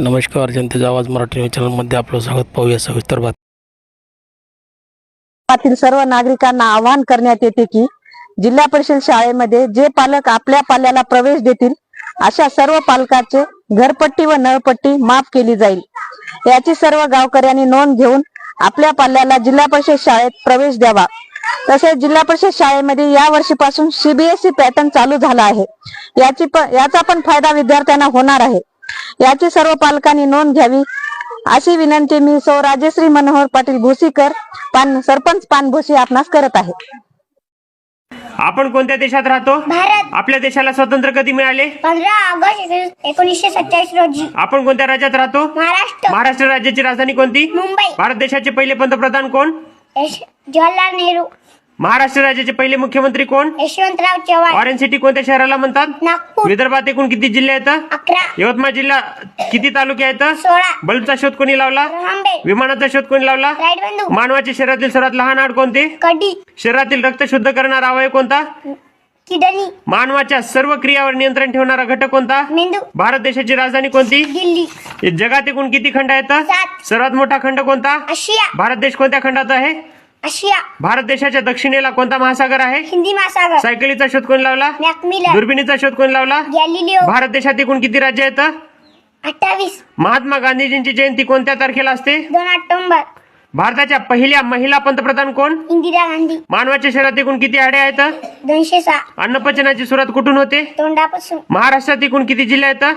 नमस्कार जनतेचा आवाज मराठी न्यूज चॅनलमध्ये आपलं स्वागत. पाहूया सविस्तर बातमी सर्व नागरिकांना आवाहन करण्यात येते की जिल्हा परिषद शाळेमध्ये जे पालक आपल्या पाल्याला प्रवेश देतील अशा सर्व पालकाचे घरपट्टी व नळपट्टी माफ केली जाईल. याची सर्व गावकऱ्यांनी नोंद घेऊन आपल्या पाल्याला जिल्हा परिषद शाळेत प्रवेश द्यावा. तसेच जिल्हा परिषद शाळेमध्ये या वर्षीपासून सीबीएसई पॅटर्न चालू झाला आहे. याची याचा पण फायदा विद्यार्थ्यांना होणार आहे. याची सर्व पालकांनी नोंद घ्यावी. अशी विनंती मी सौ राजश्री मनोहर पाटील भोसीकर पान सरपंच पानभोसी आपणास करत आहे. आपण कोणत्या देशात राहतो? भारत. आपल्या देशाला स्वातंत्र्य कधी मिळाले? पंधरा ऑगस्ट एकोणीसशे सत्तावीस रोजी. आपण कोणत्या राज्यात राहतो? महाराष्ट्र. महाराष्ट्र राज्याची राजधानी कोणती? मुंबई. भारत देशाचे पहिले पंतप्रधान कोण? जवाहरलाल नेहरू. महाराष्ट्र राज्याचे पहिले मुख्यमंत्री कोण? यशवंतराव चव्हाण. ऑरेंज सिटी कोणत्या शहराला म्हणतात? नागपूर. विदर्भात एकूण किती जिल्हे आहेत? अकरा. यवतमाळ जिल्हा किती तालुके आहेत? सोळा. बल्बचा शोध कोणी लावला? विमानाचा शोध कोणी लावला? मानवाच्या शरीरातील सर्वात लहान हाड कोणते? कडी. शरीरातील रक्त शुद्ध करणारा अवयव कोणता? किडनी. मानवाच्या सर्व क्रियावर नियंत्रण ठेवणारा घटक कोणता? मेंदू. भारत देशाची राजधानी कोणती? दिल्ली. जगात एकूण किती खंड आहेत? सात. सर्वात मोठा खंड कोणता? आशिया. भारत देश कोणत्या खंडात आहे? आशिया. भारत देशाच्या दक्षिणेला कोणता महासागर आहे? हिंदी महासागर. सायकलीचा शोध कोणी लावला? मॅकमिलर दुर्बिणीचा शोध कोणी लावला? गॅलिलिओ. भारत देशात एकूण किती राज्य आहेत? अठ्ठावीस. महात्मा गांधीजींची जयंती कोणत्या तारखेला असते? दोन ऑक्टोबर. भारताच्या पहिल्या महिला पंतप्रधान कोण? इंदिरा गांधी. मानवाच्या शरीरात एकूण किती हाडे आहेत? दोनशे सहा. अन्नपचनाची सुरुवात कुठून होते? तोंडापासून. महाराष्ट्रात एकूण किती जिल्हे आहेत?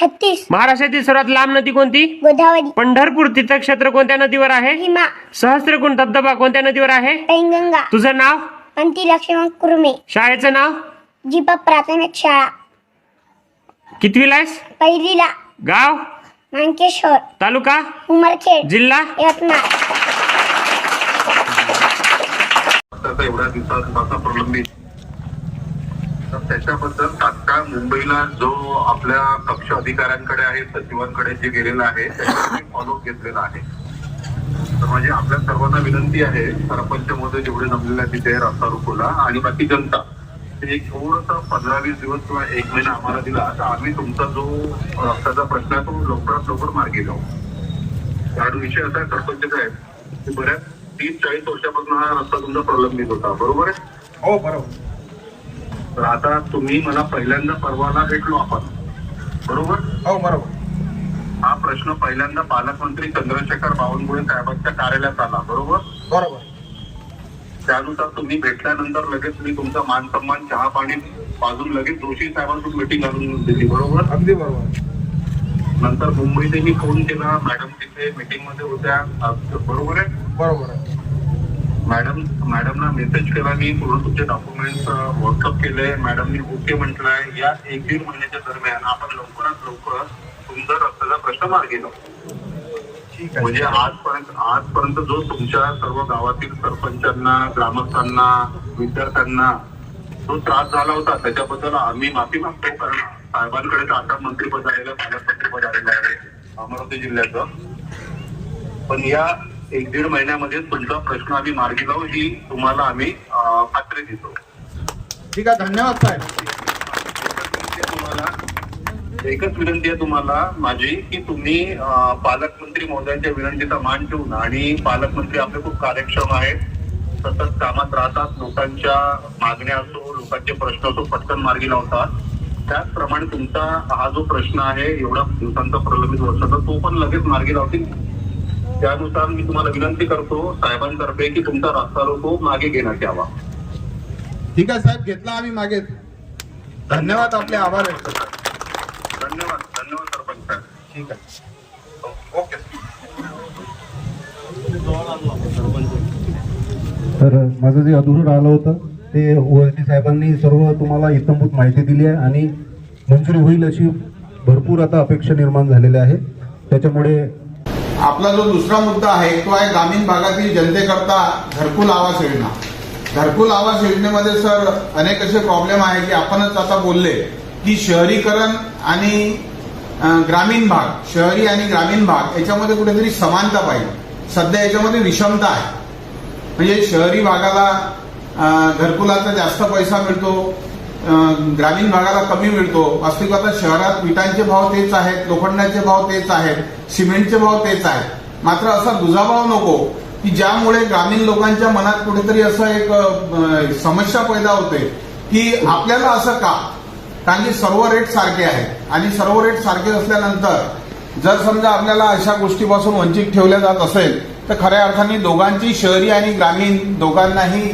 छत्तीस. महाराष्ट्रातील सर्वात लांब नदी कोणती? गोदावरी. पंढरपूर. तीर्थक्षेत्र कोणत्या नदीवर आहे? भीमा. सहस्त्रकुंड धबधबा कोणत्या नदीवर आहे? पैनगंगा तुझं नाव? अंती लक्ष्मण कुर्मे. शाळेचं नाव? जीप प्राथमिक शाळा. कितवीला आहेस पहिलीला. गाव? मांकेश्वर. तालुका? उमरखेड. जिल्हा? यवतमाळ. एवढ्या दिवसाचा प्रलंबित. तर त्याच्याबद्दल तात्काळ मुंबईला जो आपल्या कक्ष अधिकाऱ्यांकडे आहे सचिवांकडे जे गेलेलं आहे त्याच्यावर फॉलो घेतलेला आहे. तर म्हणजे आपल्या सर्वांना विनंती आहे सरपंच मध्ये जेवढे जमलेले आहेत तिथे रस्ता रोकोला आणि बाकी जनता. एक थोडंसं पंधरा वीस दिवस किंवा एक महिना आम्हाला दिला. तर आम्ही तुमचा जो रस्त्याचा प्रश्न आहे तो लवकरात लवकर मार्गी लावू कारण विषय असा आहे सरपंच साहेब की बऱ्याच तीस चाळीस वर्षापासून हा रस्ता तुमचा प्रलंबित होता. बरोबर आहे? हो बरोबर. तर आता तुम्ही मला पहिल्यांदा परवाना भेटलो आपण. बरोबर? हो बरोबर. हा प्रश्न पहिल्यांदा पालकमंत्री चंद्रशेखर बावनकुळे साहेबांच्या कार्यालयात आला बरोबर? बरोबर. त्यानुसार तुम्ही भेटल्यानंतर लगेच मी तुमचा मान सन्मान चहा पाणी पाजून लगेच जोशी साहेबांसोबत मिटिंग घालून दिली बरोबर? अगदी बरोबर. नंतर मुंबईत मी फोन केला मॅडम तिथे मीटिंगमध्ये होत्या. बरोबर आहे? बरोबर आहे. मॅडम मॅडमला मेसेज केला मी पूर्ण तुमचे डॉक्युमेंट व्हॉट्सअप केले. मॅडमनी ओके म्हटलंय. या एक दीड महिन्याच्या दरम्यान आपण लवकरात लवकर तुमचा रस्त्याचा प्रश्न मार्गी लावू आहे. म्हणजे आजपर्यंत आजपर्यंत जो तुमच्या सर्व गावातील सरपंचांना ग्रामस्थांना विद्यार्थ्यांना जो त्रास झाला होता त्याच्याबद्दल आम्ही माफी मागतो कारण साहेबांकडे आता मंत्रीपद आलेलं पालकमंत्रीपद आलेलं आहे. अमरावती जिल्ह्याचं. पण या एक दीड महिन्यामध्ये तुमचा प्रश्न आम्ही मार्गी लावू ही तुम्हाला आम्ही खात्री देतो. ठीक आहे धन्यवाद साहेब. तुम्हाला एकच विनंती आहे तुम्हाला माझी की तुम्ही पालकमंत्री महोदयांच्या विनंतीचा मान ठेवून आणि पालकमंत्री आपले खूप कार्यक्षम आहेत सतत कामात राहतात लोकांच्या मागण्या असो लोकांचे प्रश्न असो पटकन मार्गी लावतात. त्याचप्रमाणे तुमचा हा जो प्रश्न आहे एवढा दिवसांचा प्रलंबित वर्षाचा तो पण लगेच मार्गी लावतील. त्यानुसार मी तुम्हाला विनंती करतो साहेबांतर्फे की तुमचा रस्ता रोको मागे घेण्यात यावा ठीक आहे साहेब घेतला आम्ही मागे. धन्यवाद आपले आभार व्यक्त धन्यवाद धन्यवाद सरपंच साहेब. ठीक आहे. ओके. तर माझं जे अधुरं राहिलं होतं ते ओएसडी साहेबांनी सर्व तुम्हाला इतंभूत माहिती दिली आहे आणि मंजुरी होईल अशी भरपूर आता अपेक्षा निर्माण झालेल्या आहेत. त्याच्यामुळे आपला जो दुसरा मुद्दा आहे तो आहे ग्रामीण भागातील जनतेकरता घरकुल आवास योजना. घरकुल आवास योजनेमध्ये सर अनेक असे प्रॉब्लेम आहे की आपणच आता बोलले की शहरीकरण आणि ग्रामीण भाग शहरी आणि ग्रामीण भाग याच्यामध्ये कुठेतरी समानता पाहिजे. सध्या याच्यामध्ये विषमता आहे. म्हणजे शहरी भागाला घरकुलाचा जास्त पैसा मिळतो ग्रामीण भागाला कमी मिळतो. वास्तविक आता शहरात विटांचे भाव तेच आहेत लोखंडाचे भाव तेच आहेत सिमेंटचे भाव तेच आहेत. मात्र असा दुजाभाव नको की ज्यामुळे ग्रामीण लोकांच्या मनात कुठेतरी असं एक समस्या पैदा होते की आपल्याला असं का? कारण की सर्व रेट सारखे आहेत. आणि सर्व रेट सारखे असल्यानंतर जर समजा आपल्याला अशा गोष्टीपासून वंचित ठेवल्या जात असेल तर खऱ्या अर्थाने दोघांची शहरी आणि ग्रामीण दोघांनाही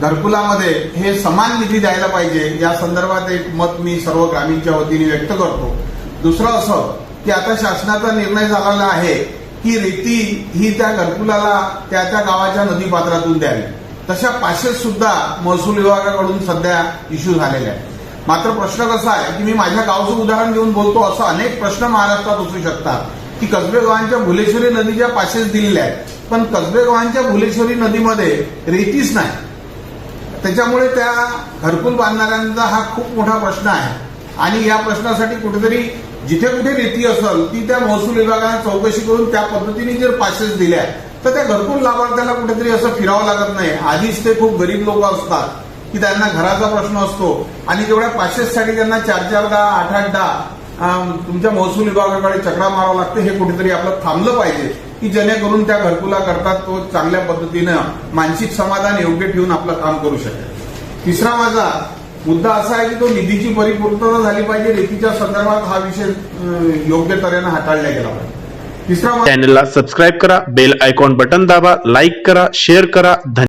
घरकुलामध्ये हे समान निधी द्यायला पाहिजे. या संदर्भात एक मत मी सर्व ग्रामीणच्या वतीने व्यक्त करतो. दुसरं असं की आता शासनाचा निर्णय झालेला आहे की रेती ही त्या घरकुलाला त्या त्या गावाच्या नदीपात्रातून द्यावी. तशा पाचशे सुद्धा महसूल विभागाकडून सध्या इश्यू झालेले आहे मात्र प्रश्न कसा आहे की मी माझ्या गावचं उदाहरण घेऊन बोलतो असं अनेक प्रश्न महाराष्ट्रात असू शकतात की कसबे गावांच्या भुलेश्वरी नदीच्या पाचशेच दिलेल्या आहेत. पण कसबे गावांच्या भुलेश्वरी नदीमध्ये रेतीच नाही. त्याच्यामुळे त्या घरकुल बांधणाऱ्यांचा हा खूप मोठा प्रश्न आहे. आणि या प्रश्नासाठी कुठेतरी जिथे कुठे रेती असेल ती त्या महसूल विभागाने चौकशी करून त्या पद्धतीने जर पासेस दिल्या तर त्या घरकुल लाभार्थ्याला कुठेतरी असं फिरावं लागत नाही. आधीच ते खूप गरीब लोक असतात की त्यांना घराचा प्रश्न असतो. आणि तेवढ्या पाचशेसाठी त्यांना चार चार दहा आठ आठ दहा तुमच्या महसूल विभागाकडे चक्रा मारावं लागतं हे कुठेतरी आपलं थांबलं पाहिजे की जेणेकरून त्या घरकुला करतात तो चांगल्या पद्धतीनं मानसिक समाधान योग्य ठेवून आपलं काम करू शकेल. तिसरा माझा मुद्दा असा आहे की तो निधीची परिपूर्तता झाली पाहिजे रेतीच्या संदर्भात हा विषय योग्य तऱ्हेनं हाताळला गेला पाहिजे. तिसरा माझा चॅनलला सबस्क्राईब करा बेल आयकॉन बटन दाबा लाईक करा शेअर करा धन्यवाद.